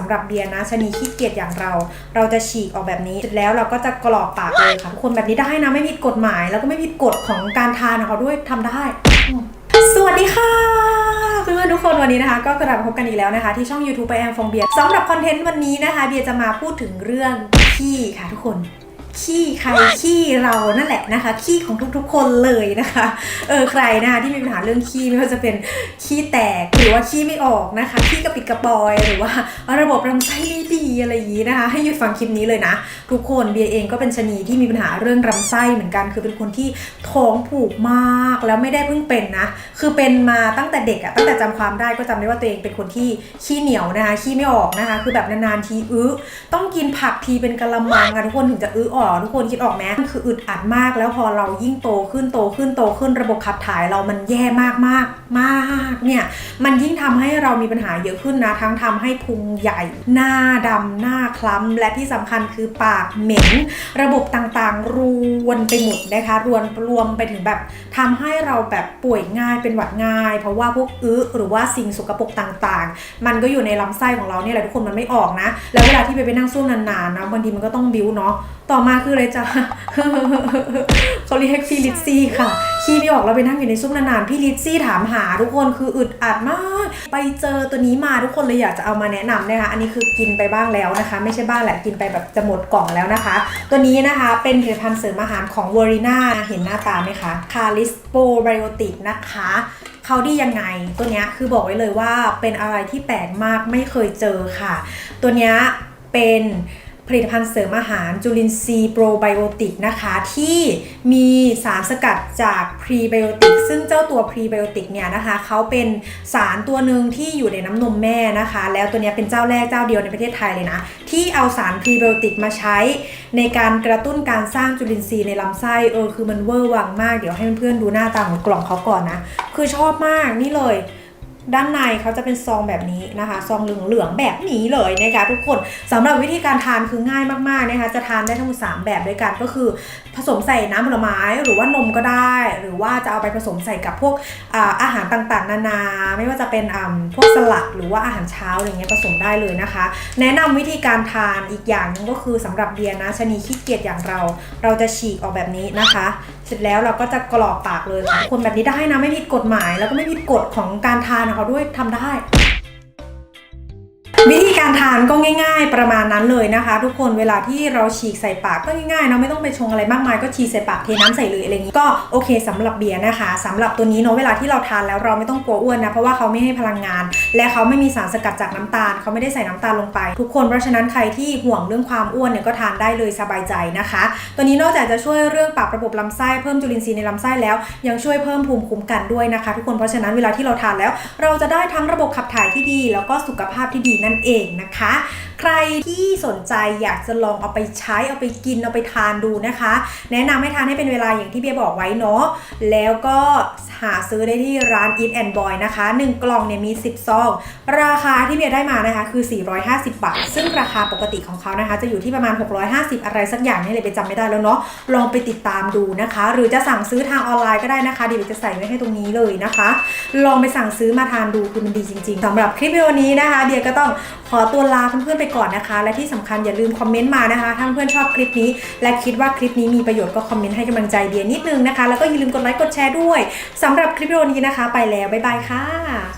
สำหรับเบียร์นะชนีขี้เกียจอย่างเรา เราจะฉีกออกแบบนี้เสร็จแล้วเราก็จะกรอกปากเลยค่ะทุกคนแบบนี้ได้นะไม่ผิดกฎหมาย แล้วก็ไม่ผิดกฎของการทานของเขาด้วยทำได้ สวัสดีค่ะเพื่อนๆทุกคนวันนี้นะคะ ก็กลับมาพบกันอีกแล้วนะคะ ที่ช่อง YouTube ไปแอมฟองเบียร์สำหรับคอนเทนต์วันนี้นะคะ เบียร์จะมาพูดถึงเรื่องขี้ค่ะทุกคน ขี้ใครขี้เรานั่นแหละนะคะ ขี้ของทุกๆคนเลยนะคะ เออใครนะคะที่มีปัญหาเรื่องขี้ไม่ว่าจะเป็นขี้แตกหรือว่าขี้ไม่ออกนะคะขี้กระปิดกระปอยหรือว่าระบบลำไส้ไม่ดีอะไรอย่างนี้นะคะ ให้หยุดฟังคลิปนี้เลยนะ ทุกคนเบียร์เองก็เป็นชะนีที่มีปัญหาเรื่องลำไส้เหมือนกัน คือเป็นคนที่ท้องผูกมากแล้วไม่ได้เพิ่งเป็นนะ คือเป็นมาตั้งแต่เด็กอะตั้งแต่จำความได้ก็จำได้ว่าตัวเองเป็นคนที่ขี้เหนียวนะคะขี้ไม่ออกนะคะ คือแบบนานๆทีอื้อต้องกินผักทีเป็นกะละมังอะทุกคนถึงจะอื้อออกทุกคนคิดออกไหมมันคืออึดอัดมากแล้วพอเรายิ่งโตขึ้นโตขึ้นโตขึ้นระบบขับถ่ายเรามันแย่มากมากมากเนี่ยมันยิ่งทำให้เรามีปัญหาเยอะขึ้นนะ ทั้งทำให้พุงใหญ่ หน้าดำหน้าคล้ำและที่สำคัญคือปากเหม็น ระบบต่างๆรวนไปหมดนะคะรวนรวมไปถึงแบบทำให้เราแบบป่วยง่ายเป็นหวัดง่าย เพราะว่าพวกอึหรือว่าสิ่งสกปรกต่างๆ มันก็อยู่ในลำไส้ของเราเนี่ยแหละทุกคนมันไม่ออกนะ แล้วเวลาที่ไปไปนั่งซ่วมนานๆนะบางทีมันก็ต้องบิ้วเนาะต่อมาาคืออะไรจ้ะเขาเรียกพี่ลิซซี่ค่ะขี้ไม่ออกแล้วไปนั่งอยู่ในซุ้มนานๆพี่ลิซซี่ถามหาทุกคนคืออึดอัดมาก ไปเจอตัวนี้มาทุกคนเลยอยากจะเอามาแนะนำนะคะอันนี้คือกินไปบ้างแล้วนะคะ ไม่ใช่บ้างแหละกินไปแบบจะหมดกล่องแล้วนะคะ ตัวนี้นะคะเป็นผลิตภัณฑ์เสริมอาหารของ v o r i n a เห็นหน้าตาไหมคะ c a r l i s p o b i o t i c นะคะเขาดียังไง ตัวนี้คือบอกไว้เลยว่าเป็นอะไรที่แปลกมากไม่เคยเจอค่ะ ตัวนี้เป็น ผลิตภัณฑ์เสริมอาหารจุลินทรีย์โปรไบโอติกนะคะ ที่มีสารสกัดจากพรีไบโอติกซึ่งเจ้าตัวพรีไบโอติกเนี่ยนะคะเขาเป็นสารตัวหนึ่งที่อยู่ในน้ำนมแม่นะคะ แล้วตัวเนี้ยเป็นเจ้าแรกเจ้าเดียวในประเทศไทยเลยนะ ที่เอาสารพรีไบโอติกมาใช้ ในการกระตุ้นการสร้างจุลินทรีย์ในลำไส้เออคือมันเวอร์วังมากเดี๋ยวให้เพื่อนๆดูหน้าตาของกล่องเขาก่อนนะ คือชอบมากนี่เลย ด้านในเขาจะเป็นซองแบบนี้นะคะ ซองเหลืองๆแบบนี้เลยนะคะทุกคนสำหรับวิธีการทานคือง่ายมากๆนะคะจะทานได้ทั้งหมด3แบบด้วยกันก็คือ ผสมใส่น้ำผลไม้หรือว่านมก็ได้ หรือว่าจะเอาไปผสมใส่กับพวกอาอาหารต่างๆ นานา ไม่ว่าจะเป็นพวกสลัดหรือว่าอาหารเช้าอะไรเงี้ยผสมได้เลยนะคะ แนะนำวิธีการทานอีกอย่างหนึงก็คือสำหรับเบียร์นะชะนีขี้เกียจอย่างเรา เราจะฉีกออกแบบนี้นะคะเสร็จแล้วเราก็จะกรอกปากเลยค่ะคนแบบนี้ได้นะไม่ผิดกฎหมาย แล้วก็ไม่ผิดกฎของการทานของเขาด้วยทำได้ การทานก็ง่าย ๆ ประมาณนั้นเลยนะคะ ทุกคนเวลาที่เราฉีกใส่ปากก็ง่ายๆเนาะไม่ต้องไปชงอะไรมากมายก็ฉีกใส่ปากเทน้ำใส่เลยอะไรอย่างนี้ก็โอเคสำหรับเบียร์นะคะสำหรับตัวนี้เนาะเวลาที่เราทานแล้วเราไม่ต้องกลัวอ้วนนะเพราะว่าเขาไม่ให้พลังงาน และเขาไม่มีสารสกัดจากน้ำตาลเขาไม่ได้ใส่น้ำตาลลงไป ทุกคนเพราะฉะนั้นใครที่ห่วงเรื่องความอ้วนเนี่ยก็ทานได้เลยสบายใจนะคะ ตัวนี้นอกจากจะช่วยเรื่องปรับระบบลำไส้เพิ่มจุลินทรีย์ในลำไส้แล้ว ยังช่วยเพิ่มภูมิคุ้มกันด้วยนะคะ ทุกคนเพราะฉะนั้นเวลาที่เราทานแล้ว เราจะได้ทั้งระบบขับถ่ายที่ดี แล้วก็สุขภาพที่ดีนั่นเองนะคะ ใครที่สนใจอยากจะลองเอาไปใช้เอาไปกินเอาไปทานดูนะคะ แนะนำให้ทานให้เป็นเวลาอย่างที่เบียร์บอกไว้เนาะแล้วก็หาซื้อได้ที่ร้าน Eat and Boy นะคะ 1 กล่องเนี่ยมี 10 ซอง ราคาที่เบียร์ได้มานะคะคือ 450 บาท ซึ่งราคาปกติของเขานะคะ จะอยู่ที่ประมาณ 650 อะไรสักอย่างนี่เลยไปจำไม่ได้แล้วเนาะลองไปติดตามดูนะคะ หรือจะสั่งซื้อทางออนไลน์ก็ได้นะคะเดี๋ยวจะใส่ไว้ให้ตรงนี้เลยนะคะ ลองไปสั่งซื้อมาทานดูคือมันดีจริง ๆสำหรับคลิปวิดีโอนี้นะคะเบียร์ก็ต้องขอตัวลาเพื่อนๆไปก่อนนะคะ และที่สำคัญอย่าลืมคอมเมนต์มานะคะถ้าเพื่อนชอบคลิปนี้ และคิดว่าคลิปนี้มีประโยชน์ก็คอมเมนต์ให้กำลังใจเดียนิดนึงนะคะ แล้วก็อย่าลืมกดไลค์กดแชร์ด้วยสำหรับคลิปวิดีโอนี้นะคะ ไปแล้วบ๊ายบายค่ะ